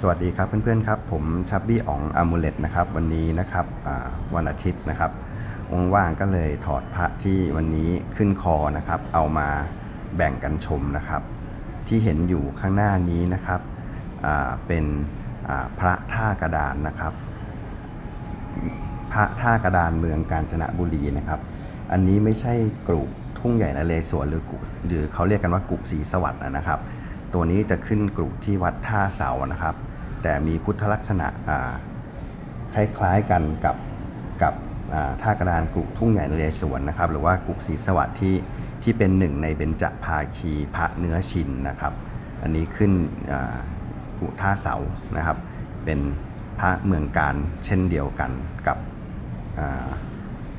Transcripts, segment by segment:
สวัสดีครับเพื่อนๆครับ ผมชับบี้อ๋องอามูเลตนะครับวันนี้นะครับวันอาทิตย์นะครับว่างๆก็เลยถอดพระที่วันนี้ขึ้นคอนะครับ เอามาแบ่งกันชมนะครับ ที่เห็นอยู่ข้างหน้านี้นะครับเป็นพระท่ากระดานนะครับ พระท่ากระดานเมืองกาญจนบุรีนะครับ อันนี้ไม่ใช่กรุทุ่งใหญ่นะเลสวนหรือกุหรือเขาเรียกกันว่ากุศรีสวัสด์นะครับ ตัวนี้จะขึ้นกรุที่วัดท่าเสานะครับ แต่มีพุทธลักษณะคล้ายๆกันกับกับท่ากระดานกรุทุ่งใหญ่นเรศวรนะครับ หรือว่ากรุศรีสวัสดิ์ที่ที่เป็นหนึ่งในเบญจภาคีพระเนื้อชินนะครับ อันนี้ขึ้นอ่ากุท่าเสานะครับ เป็นพระเมืองการเช่นเดียวกันกับอ่า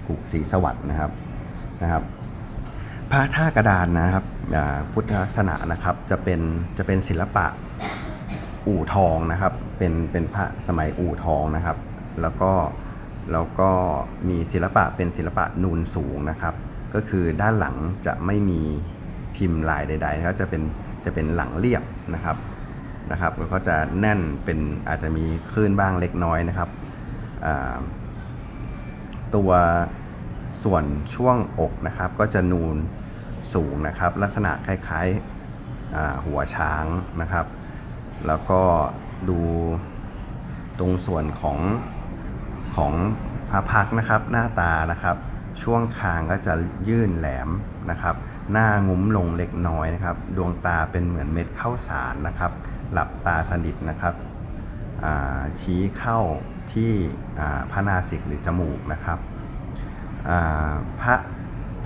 กุศรีสวัสดิ์นะครับนะครับ พระท่ากระดานนะครับพุทธลักษณะนะครับจะเป็นจะเป็นศิลปะอู่ทองนะครับ เป็นเป็นพระสมัยอู่ทองนะครับ แล้วก็แล้วก็มีศิลปะเป็นศิลปะนูนสูงนะครับ ก็คือด้านหลังจะไม่มีพิมพ์ลายใดๆนะครับจะเป็นจะเป็นหลังเรียบนะครับนะครับแล้วก็จะแน่นเป็นอาจจะมีคลื่นบ้างเล็กน้อยนะครับตัว ส่วนช่วงอกนะครับก็จะนูนสูงนะครับ ลักษณะคล้ายๆอ่าหัวช้างนะครับ แล้วก็ดูตรงส่วนของของพระพักนะครับ หน้าตานะครับ ช่วงคางก็จะยื่นแหลมนะครับ หน้างุ้มลงเล็กน้อยนะครับ ดวงตาเป็นเหมือนเม็ดข้าวสารนะครับ หลับตาสนิทนะครับชี้เข้าที่พระนาสิกหรือจมูกนะครับ พระ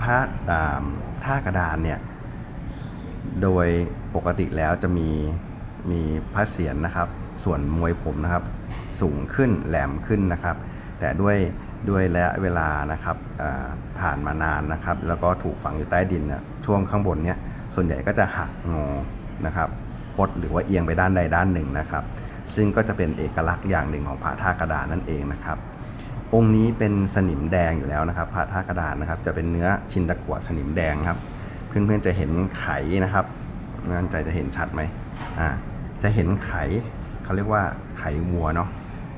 พระท่ากระดานเนี่ยโดยปกติแล้วจะมีมีพระเศียรนะครับ ส่วนมวยผมนะครับ สูงขึ้นแหลมขึ้นนะครับ แต่ด้วยด้วยระยะเวลานะครับผ่านมานานนะครับ แล้วก็ถูกฝังอยู่ใต้ดินเนี่ยช่วงข้างบนเนี่ยส่วนใหญ่ก็จะหักงอนะครับคดหรือว่าเอียงไปด้านใดด้านหนึ่งนะครับ ซึ่งก็จะเป็นเอกลักษณ์อย่างหนึ่งของพระท่ากระดานนั่นเองนะครับ องค์นี้เป็นสนิมแดงอยู่แล้วนะครับพระท่ากระดานนะครับ จะเป็นเนื้อชินตะกั่วสนิมแดงครับ เพื่อนๆจะเห็นไขนะครับงานใจจะเห็นชัดไหมอ่าจะเห็นไขเขาเรียกว่าไขวัวเนาะ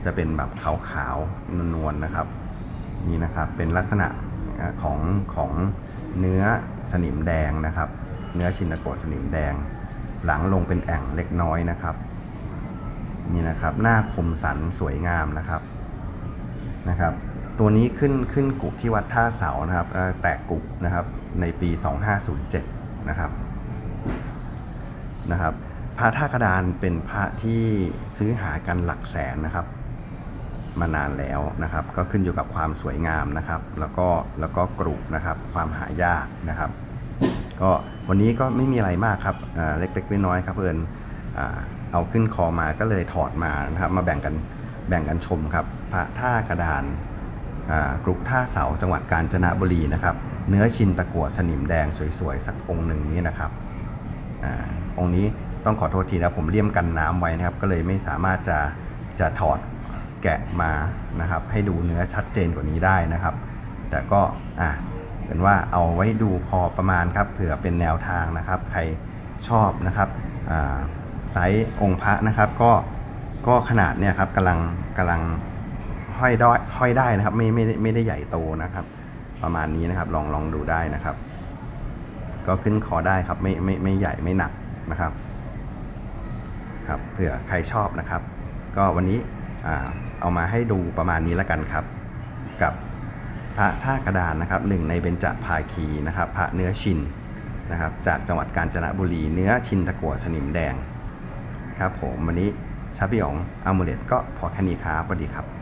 จะเป็นแบบขาวๆนวลๆนะครับนี่นะครับเป็นลักษณะของของเนื้อสนิมแดงนะครับ เนื้อชินตะกั่วสนิมแดง หลังลงเป็นแอ่งเล็กน้อยนะครับนี่นะครับ หน้าคมสันสวยงามนะครับ นะครับ ตัวนี้ขึ้นขึ้นกุที่วัดท่าเสานะครับแตกกุนะครับในปี 2507 นะครับนะครับพระท่ากระดานเป็นพระที่ซื้อหากันหลักแสนนะครับ มานานแล้วนะครับ ก็ขึ้นอยู่กับความสวยงามนะครับ แล้วก็แล้วก็กรุนะครับ ความหายากนะครับ ก็วันนี้ก็ไม่มีอะไรมากครับเล็กๆน้อยๆครับเพื่อนเอาขึ้นคอมาก็เลยถอดมานะครับ มาแบ่งกันแบ่งกันชมครับ ระท่ากระดานกรุท่าเสาจังหวัดกาญจนบุรีนะครับ เนื้อชินตะกั่วสนิมแดงสวยๆ สักองค์หนึ่งนี้นะครับอองค์นี้ต้องขอโทษทีนะผมเลี่ยมกันน้ำไว้นะครับ ก็เลยไม่สามารถจะจะถอดแกะมานะครับ ให้ดูเนื้อชัดเจนกว่านี้ได้นะครับ แต่ก็อะเป็นว่าเอาไว้ดูพอประมาณครับเผื่อเป็นแนวทางนะครับ ใครชอบนะครับไซส์องค์พระนะครับ ก็ก็ขนาดเนี่ยครับกำลังกำลัง ห้อยได้ห้อยได้นะครับไม่ไม่ได้ไม่ได้ใหญ่โตนะครับ ประมาณนี้นะครับ ลองลองดูได้นะครับ ก็ขึ้นคอได้ครับ ไม่ไม่ไม่ใหญ่ไม่หนักนะครับ ครับเผื่อใครชอบนะครับ ก็วันนี้เอามาให้ดูประมาณนี้แล้วกันครับ กับพระท่ากระดานนะครับหนึ่งในเบญจภาคีนะครับ พระเนื้อชินนะครับ จากจังหวัดกาญจนบุรีเนื้อชินตะกัวสนิมแดงครับผมวันนี้ชาบิองอามูเลตก็พอแค่นี้ครับสวัสดีครับ